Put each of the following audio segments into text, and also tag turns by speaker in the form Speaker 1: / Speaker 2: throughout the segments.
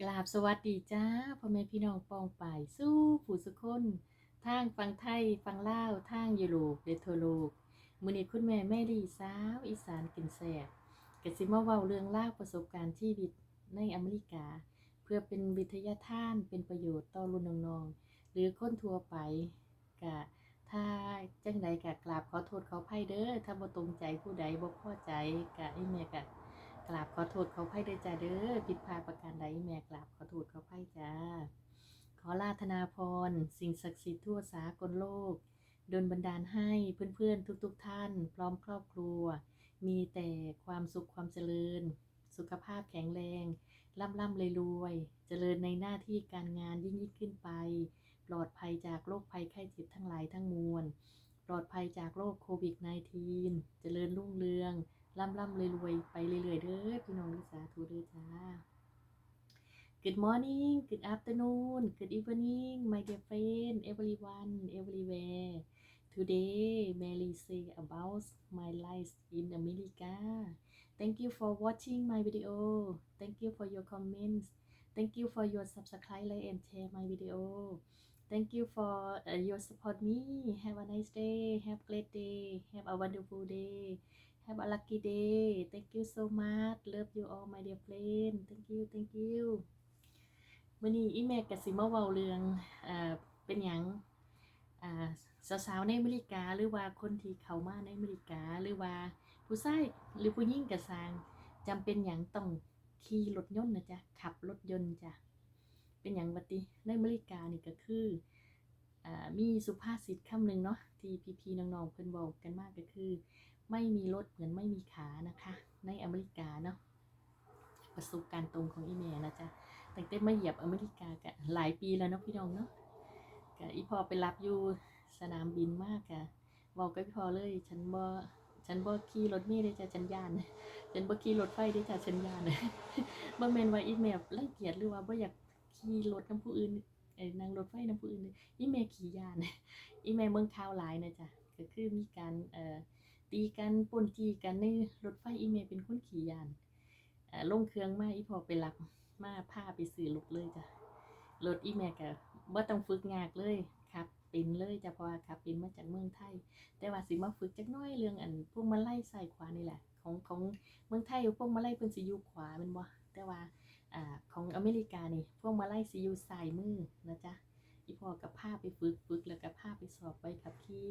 Speaker 1: กราบสวัสดีจ้าพ่อแม่พี่น้องปองป่ายสู้ผู้สุคนทางฟังไทยฟังลาวทางยุโรปเดโทโลกมือนี้คุณแม่แม่ดีสาวอีสานกินแซ่บก็สิมาเว้าเรื่องราประสบการณ์ชีวิตในอเมริกา เพื่อเป็นวิทยาทานเป็นประโยชน์ต่อรุ่นน้องๆหรือคนทั่วไปก็ถ้าจังใดก็กราบขอโทษขออภัยเด้อถ้าบ่ตรงใจผู้ใดบ่พอใจก็อีแม่ก็ กราบขอโทษขออภัยด้วยจ้าเด้อผิดพลาดประการใดแม่กราบขอโทษขออภัยจ้า ขอลาธนาพร สิ่งศักดิ์สิทธิ์ทั่วสากลโลกดลบันดาลให้เพื่อนๆ ทุกๆ ท่าน พร้อมครอบครัว มีแต่ความสุขความเจริญ สุขภาพแข็งแรงร่ำร่ำเลยรวย เจริญในหน้าที่การงานยิ่งยิ่งขึ้นไป ปลอดภัยจากโรคภัยไข้เจ็บทั้งหลายทั้งมวล ปลอดภัยจากโรคโควิด -19 เจริญรุ่งเรือง ร่ำร่ำรวยรวยๆไปเรื่อยๆเด้อพี่น้องลิสาธุเด้อจ้า Good morning Good afternoon Good evening my dear friend everyone everywhere Today Mary say about my life in America Thank you for watching my video Thank you for your comments Thank you for your subscribe like and share my video Thank you for uh, your support me Have a nice day Have a great day Have a wonderful day Have a lucky day. Thank you so much. Love you all my dear friend. Thank you. Thank you. วันนี้อีแม่กสิมาเวาเรื่องเอ่อเป็นหยังอ่าสาวๆในอเมริกาหรือว่าคนที่เข้ามาในอเมริกาหรือว่าผู้ชายหรือผู้หญิงกระสร้างจำเป็นหยังต้องขี่รถยนต์นะจ๊ะขับรถยนต์จ้ะเป็นหยังบัติในอเมริกานี่ก็คืออ่ามีสุภาษิตคำหนึ่งเนาะที่พี่ๆน้องๆเพิ่นบอกกันมากก็คือ ไม่มีรถเหมือนไม่มีขานะคะ ในอเมริกาเนาะประสบการณ์ตรงของอีเมลนะจ๊ะตั้งแต่มาเหยียบอเมริกากันหลายปีแล้วเนาะพี่น้องเนาะกะอีพอไปรับอยู่สนามบินมากกะบอกกับพี่พอเลยฉันบ่ฉันบ่ขี่รถเมล์ได้จ้ะฉันยานฉันบ่ขี่รถไฟได้จ้ะฉันยานบ่แมนว่าอีเมลรังเกียจหรือว่าบ่อยากขี่รถน้ำผู้อื่นเอ้นั่งรถไฟน้ำผู้อื่นอีเมลขี่ยานอีเมลเมืองข่าวหลายนะจ๊ะก็คือมีการเอ่อ ตีกันปนจีกันในรถไฟอีเมลเป็นคนขี่ยานอ่อลงเครื่องมาอีพอไปรับมาพาไปซื้อรถเลยจ้ะรถอีเมลก็บ่ต้องฝึกยากเลยครับเป็นเลยจ้ะเพราะว่าครับเป็นมาจากเมืองไทย แต่ว่าสิมาฝึกจักน้อยเรื่องอันพวกมาไล่ใส่ขวานี่แหละ ของของเมืองไทยพวกมาไล่เพิ่นสิยูขวาแม่นบ่แต่ว่าอ่าของอเมริกานี่พวกมาไล่สิยู่ซ้ายมือนะจ๊ะอีพอกับพาไปฝึกฝึกแล้วก็พาไปสอบไปขับขี่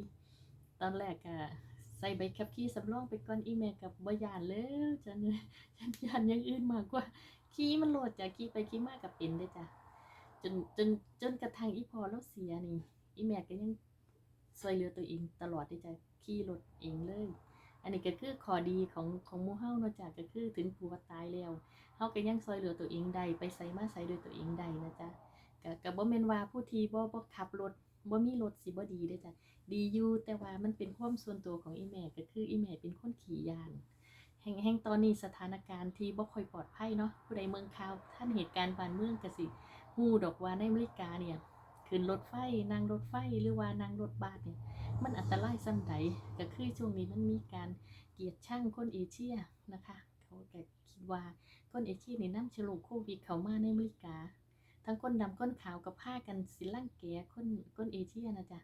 Speaker 1: ตอนแรกก็ใส่ใบขับขี่สำรองไปก่อนอีเมลกับบยานแล้วฉันฉันยานอยังอื่นมากกว่าขี่มันโหลดจากขี่ไปขี่มากับเป็นได้จ้ะจนจนจนกระทั่งอีพอแล้วเสียนี่ อีเมลก็ยังช่วยเหลือตัวเองตลอดได้จ้ะขี่รถเองเลย อันนี้ก็คือข้อดีของของมู่เฮาเนาะจ้ะก็คือถึงผัวตายแล้วเฮาก็ยังช่วยเหลือตัวเองได้ไปไสมาไสด้วยตัวเองได้นะจ๊ะก็ก็บ่แม่นว่าผู้ที่บ่บ่ขับรถ บ่มีรถสิบ่ดีเด้จ้ะดีอยู่แต่ว่ามันเป็นความส่วนตัวของอีแม่ก็คืออีแม่เป็นคนขี่ยานแห่งแห่งตอนนี้สถานการณ์ที่บ่ค่อยปลอดภัยเนาะผู้ใดเมืองข่าวท่านเหตุการณ์บ้านเมืองก็สิฮู้ดอกว่าในอเมริกาเนี่ยขึ้นรถไฟนั่งรถไฟหรือว่านั่งรถบัสเนี่ยมันอันตรายส่ำใดก็คือช่วงนี้มันมีการเกียดชังคนเอเชียนะคะ เขาก็คิดว่าคนเอเชียนี่นำเชื้อโรคโควิดเข้ามาในอเมริกา ทั้งคนดำคนขาวก็พากันสิลังแกคนคนเอเชียนะจ๊ะ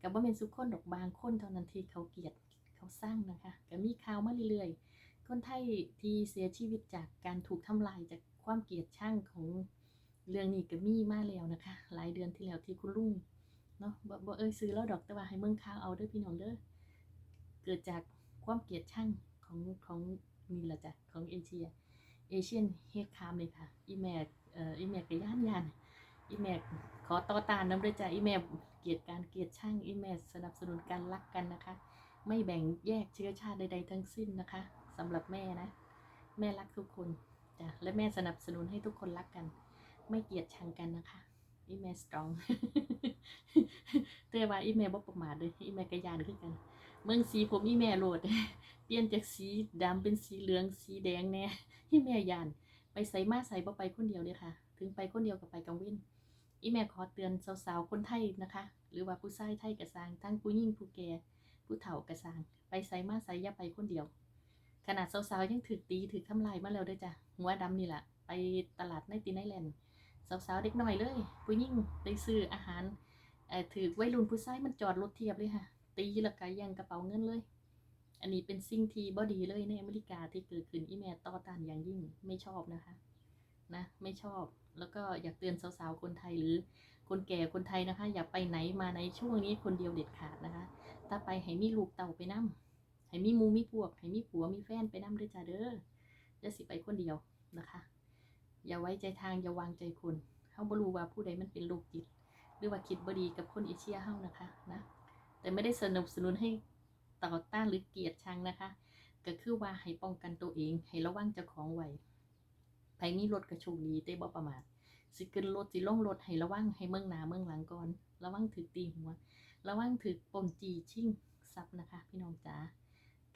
Speaker 1: กับว่าเป็นสุขคนดอกบางคนเท่านั้นที่เขาเกลียดเขาสร้างนะคะก็มีข่าวมาเรื่อยๆ คนไทยที่เสียชีวิตจากการถูกทำลายจากความเกลียดชังของเรื่องนี้ก็มีมาแล้วนะคะ หลายเดือนที่แล้วที่คุณลุงเนาะบ่บ่เอ้ยซื้อแล้วดอกแต่ว่าให้เมืองข่าวเอาเด้อพี่น้องเด้อเกิดจากความเกลียดชังของของนี่แหละจ้ะของเอเชีย เอเชียนเฮดคามเลยค่ะ อีแม่เอ่ออีแม่ก็ย่านยานอีแม่ขอต่อตานน้ำด้วยใจอีแม่เกลียดการเกลียดช่างอีแม่สนับสนุนการรักกันนะคะ ไม่แบ่งแยกเชื้อชาติใดๆทั้งสิ้นนะคะสำหรับแม่นะ แม่รักทุกคนจ้ะและแม่สนับสนุนให้ทุกคนรักกัน ไม่เกลียดชังกันนะคะ อีเมลสตรองแต่ว่าอีเมลบ่ประมาทเลยอีเมลกระยานคือกัน เมืองสีผมอีเมลโหลด เปลี่ยนจากสีดำเป็นสีเหลืองสีแดงแน่อีเมลยาน ไปใส่มาใส่บ่ไปคนเดียวเลยค่ะ ถึงไปคนเดียวกับไปกังว้นอีแม่ขอเตือนสาวๆคนไทยนะคะ หรือว่าผู้ชายไทยกระซางทั้งผู้หญิงผู้แก่ผู้เฒ่ากระซาง ไปไสมาไสอย่าไปคนเดียว ขนาดสาวๆยังถึกตีถึกทำลายมาแล้วด้วยจ้ะหัวดำนี่แหละไปตลาดในตีไนแลนด์ สาวๆเด็กน้อยเลย ผู้หญิงไปซื้ออาหารถือวัยรุ่นผู้ชายมันจอดรถเทียบเลยค่ะ ตีล้วก็แย่งกระเป๋าเงินเลย อันนี้เป็นสิ่งที่บ่ดีเลยในอเมริกาที่เกิดขึ้นอีแม่ต่อต้านอย่างยิ่งไม่ชอบนะคะ นะ ไม่ชอบแล้วก็อยากเตือนสาวๆคนไทยหรือคนแก่คนไทยนะคะ อย่าไปไหนมาในช่วงนี้คนเดียวเด็ดขาดนะคะ ถ้าไปให้มีลูกเต่าไปนํให้มีมูมีพวกให้มีผัวมีแฟนไปนํด้วยจ้าเด้อจะสิไปคนเดียวนะคะ อย่าไว้ใจทางอย่าวางใจคนเฮาบ่รู้ว่าผู้ใดมันเป็นโรคจิต หรือว่าคิดบ่ดีกับคนเอเชียเฮานะคะนะแต่ไม่ได้สนับสนุนให้ต่อต้านหรือเกลียดชังนะคะ ก็คือว่าให้ป้องกันตัวเอง ให้ระวังเจ้าของไว้ไผมีรถกระโชคดีแต่บ่ประมาทสิขึ้นรถสิลงรถให้ระวังให้เมืองหนาเมืองหลังก่อน ระวังถือตีหัว ระวังถือปมจีชิ่งซับนะคะ พี่น้องจ๋า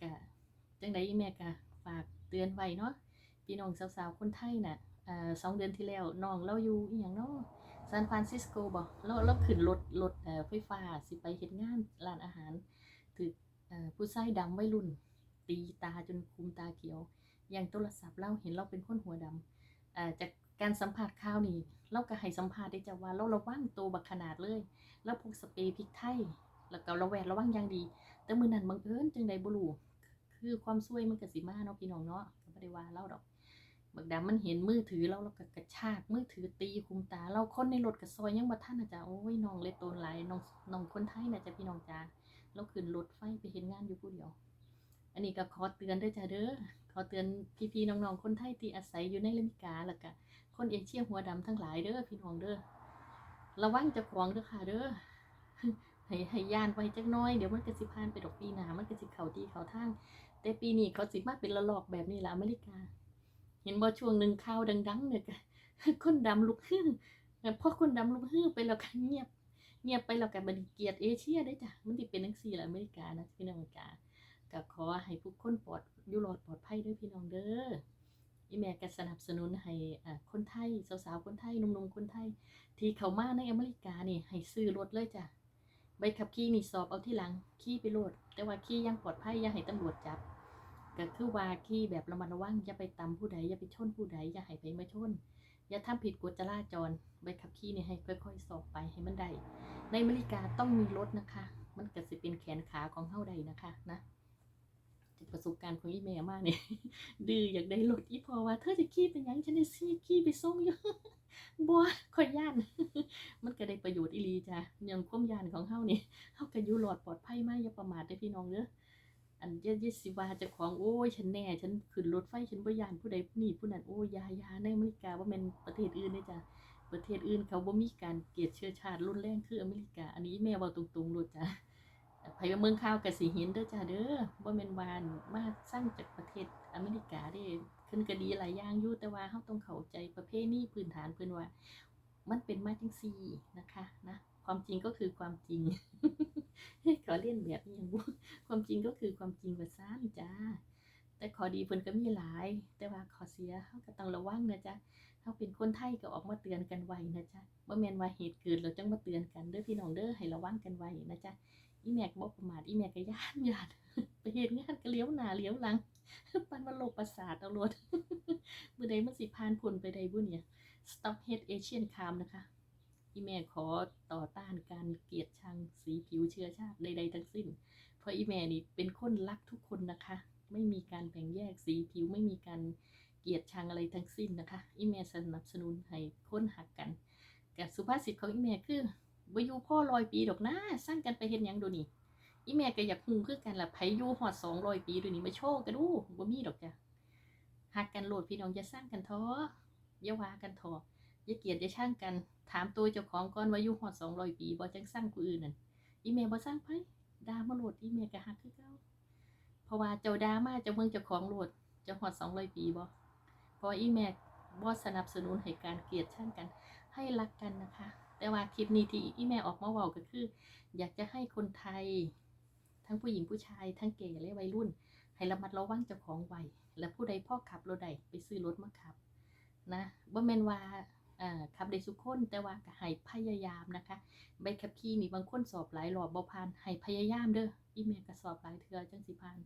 Speaker 1: กะจังไดแม่กะฝากเตือนไว้เนาะพี่น้องสาวๆคนไทยน่ะอ่า สองเดือนที่แล้วน้องเราอยู่อีหยังเนาะซานฟรานซิสโกบ่เราเราขึ้นรถรถไฟฟ้าสิไปเฮ็ดงานร้านอาหารถือผู้ชายดำวัยรุ่น ตีตาจนคุมตาเขียว อย่างโทรศัพท์เราเห็นเราเป็นคนหัวดำจากการสัมผัสข่าวนี่เราก็ให้สัมภาษณ์ได้จ้ะว่าเราระวังตัวบักขนาดเลย แล้วพกสเปรย์พริกไทยแล้วก็ระแวดระวังอย่างดี แต่มือนั้นบังเอิญจังใดบ่รู้คือความซวยมันก็สิมาเนาะพี่น้องเนาะก็บ่ได้ว่าเล่าดอก บักดำมันเห็นมือถือเราแล้วก็กระชากมือถือตีคุมตา เราคนในรถกับซอยยังบ่ทันนะจ๊ะโอ้ยน้องเลยโตนหลายน้องน้องคนไทยนะจ๊ะพี่น้องจ้าเราขึ้นรถไฟไปเห็นงานอยู่ผู้เดียว อันนี้ก็ขอเตือนด้วยจ้ะเด้อขอเตือนพี่ๆน้องๆคนไทยที่อาศัยอยู่ในอเมริกาแล้วก็คนเอเชียหัวดำทั้งหลายเด้อพี่น้องเด้อระวังจะขวางเด้อค่ะเด้อให้ให้ย่านไว้จักน้อย เดี๋ยวมันก็สิผ่านไปดอกปีหนามันก็สิเขาที่เขาทางแต่ปีนี้เขาสิมาเป็นระลอกแบบนี้ละอเมริกา เห็นบ่ช่วงหนึ่งข่าวดัง ๆ เนี่ยก็คนดำลุกฮือพอคนดำลุกฮือไปแล้วก็เงียบ เงียบไปแล้วก็บันเกียดเอเชียได้จ้ะมันสิเป็นจังซี่ละอเมริกานะพี่น้องจ้าก็ขอให้ทุกคนปลอดอยู่รอดปลอดภัยด้วยพี่น้องเด้ออีแม่ก็สนับสนุนให้คนไทยสาวๆคนไทยหนุ่มๆคนไทย ที่เข้ามาในอเมริกานี่ให้ซื้อรถเลยจ้ะใบขับขี่นี่สอบเอาที่หลังขี่ไปโลดแต่ว่าขี่ยังปลอดภัยย่าให้ตำรวจจับ ก็คือว่าขี่แบบระมัดระวังอย่าไปตำผู้ใดอย่าไปชนผู้ใดอย่าให้ไปมาชนอย่าทำผิดกฎจราจรใบขับขี่นี่ให้ค่อยๆสอบไปให้มันได้ในอเมริกาต้องมีรถนะคะ มันก็สิเป็นแขนขาของเฮาใดนะคะนะจากประสบการณ์ของอีเมลมากเนี่ยดื้ออยากได้รถอีพอว่าเธอจะขี่เป็นยังฉันได้ซี่ขี่ไปส่งอยู่บัวข่อยย่าน มันก็ได้ประโยชน์อีลีจ้ะอย่างความยานของเฮานี่เฮาก็อยู่รอดปลอดภัยมากอย่าประมาทเด้อพี่น้องเด้อ อันเยดสิว่าจ้าของโอ้ยฉันแน่ฉันขึ้นรถไฟฉันบ่ยานผู้ใดผู้นี้ผู้นั้นโอ้ยยายาในอเมริกาว่าแม่นประเทศอื่นเด้อจ้ะประเทศอื่นเขาบ่มีการเกลียดเชื้อชาติรุนแรงคืออเมริกา อันนี้แม่เว้าตรงๆโลดจ้ะไผเมืองข่าวก็สิเห็นเด้อจ้ะเด้อบ่แม่นว่ามาสร้างจากประเทศอเมริกาเด้ขึ้นก็ดีหลายอย่างอยู่แต่ว่าเฮาต้องเข้าใจประเพณีพื้นฐานเพิ่นว่า มันเป็นมาจังซี่นะคะนะ ความจริงก็คือความจริง ขอเล่นแบบนี้อย่างบุความจริงก็คือความจริงว่าซ่านจ้า แต่ขอดีเพิ่นก็มีหลาย แต่ว่าขอเสียเฮาก็ต้องระวังนะจ๊ะเฮาเป็นคนไทยก็ออกมาเตือนกันไว้นะจ๊ะบ่แมนว่าเหตุเกิดแล้วจังมาเตือนกันเด้อพี่น้องเด้อให้ระวังกันไว้นะจ๊ะอีแม่ก็บ่ประมาทอีแม่ก็ย่านย่านไปเฮ็ดงานก็เลี้ยวหนาเลี้ยวหลังปันว่าโลกประสาทเอาโลดมื้อใดมันสิผ่านพ้นไปได้บ่เนี่ย Stop Hate Asian Crime นะคะ อีแม่ขอต่อต้านการเกลียดชังสีผิวเชื้อชาติใดๆทั้งสิ้น เพราะอีแม่นี่เป็นคนรักทุกคนนะคะ ไม่มีการแบ่งแยกสีผิวไม่มีการเกลียดชังอะไรทั้งสิ้นนะคะ อีแม่สนับสนุนให้คนหักกัน กับสุภาษิตของอีแม่คือบ่อยู่พ่อลอยปีดอกนะสร้างกันไปเฮ็ดหยังโดนี่อีแม่ก็อยากฮู้คือกันละไผอยู่ฮอด200ปีเดี๋ยวนี้มาโชว์กันดูบ่มีดอกจ้ะหักกันโลดพี่น้องอย่าสร้างกันท้ออย่าว่ากันท้อ อย่าเกลียดอย่าช่างกัน ถามตัวเจ้าของก่อนว่าอยู่ฮอด200ปีบ่จังสร้างผู้อื่นนั่นอีแม่บ่สร้างไผด่ามาโหลดอีแม่ก็ฮักคือเก่าเพราะว่าเจ้าดามาเจ้าเมืองเจ้าของโหลดเจ้าฮอด200ปีบ่เพราะว่าอีแม่บ่สนับสนุนให้การเกลียดชังกัน ให้รักกันนะคะ แต่ว่าคลิปนี้ที่อีแม่ออกมาเว้าก็คือ อยากจะให้คนไทย ทั้งผู้หญิงผู้ชาย ทั้งเก๋และวัยรุ่น ให้ระมัดระวังเจ้าของไว้และผู้ใดพ่อขับรถใดไปซื้อรถมาขับ นะบ่แม่นว่า ขับได้สุกคนแต่ว่าก็ให้พยายามนะคะใบขับขี่นี่บางคนสอบหลายรอบบ่ผ่านให้พยายามเด้ออีเมลก็สอบหลายเทือจังสิผ่าน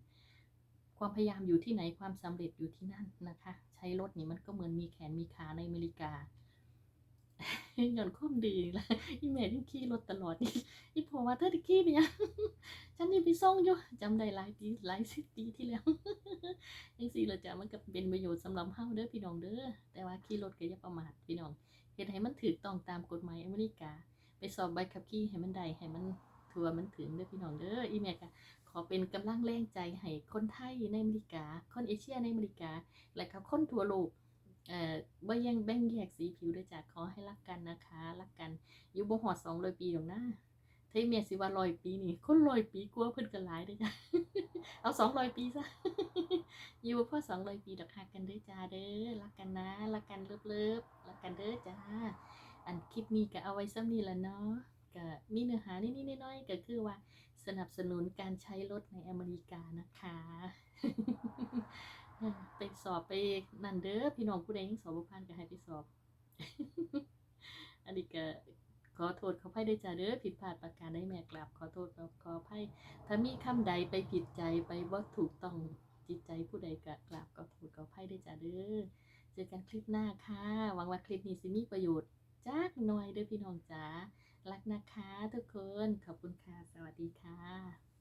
Speaker 1: ความพยายามอยู่ที่ไหนความสำเร็จอยู่ที่นั่นนะคะ ใช้รถนี่มันก็เหมือนมีแขนมีขาในอเมริกา หย่อนข้อมดีละอีแม่ที่ขี่รถตลอดนี่อีพอว่าเธอที่ขี่ไปยังฉันนี่ไปส่งอยู่จำได้หลายปีหลายสิบปีที่แล้วยังสี่เราจะมันก็เป็นประโยชน์สำหรับเฮาเด้อพี่น้องเด้อแต่ว่าขี่รถก็อย่าประมาทพี่น้องเฮ็ดให้มันถูกต้องตามกฎหมายอเมริกา ไปสอบใบขับขี่ให้มันได้ให้มันทัวมันถึงเด้อพี่น้องเด้ออีแม่ก็ขอเป็นกำลังแรงใจให้คนไทยในอเมริกา คนเอเชียในอเมริกา และก็คนทั่วโลก เอ่อบ่ยังแบ่งแยกสีผิวด้วยจ้ะขอให้รักกันนะคะ รักกันอยู่บ่ฮอด200ปีดอกนะเทเมียสิว่า100ปีนี่คน100ปีกลัวเพิ่นก็หลายเด้อจ้ะเอา200ปีซะอยู่บ่พอ200ปีดอกฮักกันเด้อจ้าเด้อรักกันนะรักกันเลิฟๆรักกันเด้อจ้าอันคลิปนี้ก็เอาไว้ซ้ำนี้ละเนาะก็มีเนื้อหานิดๆน้อยๆก็คือว่าสนับสนุนการใช้รถในอเมริกานะคะ ไปสอบไปนั่นเด้อพี่น้องผู้ใดยังสอบบ่ผ่านก็ให้ไปสอบ อันนี้ก็ขอโทษขออภัยด้วยจ้าเด้อผิดพลาดประการใดแม่กราบขอโทษขออภัยถ้ามีคำใดไปผิดใจไปบ่ถูกต้องจิตใจผู้ใดก็กราบขอโทษขออภัยด้วยจ้าเด้อเจอกันคลิปหน้าค่ะหวังว่าคลิปนี้สิมีประโยชน์จักหน่อยเด้อพี่น้องจ๋ารักนะคะทุกคนขอบคุณค่ะสวัสดีค่ะ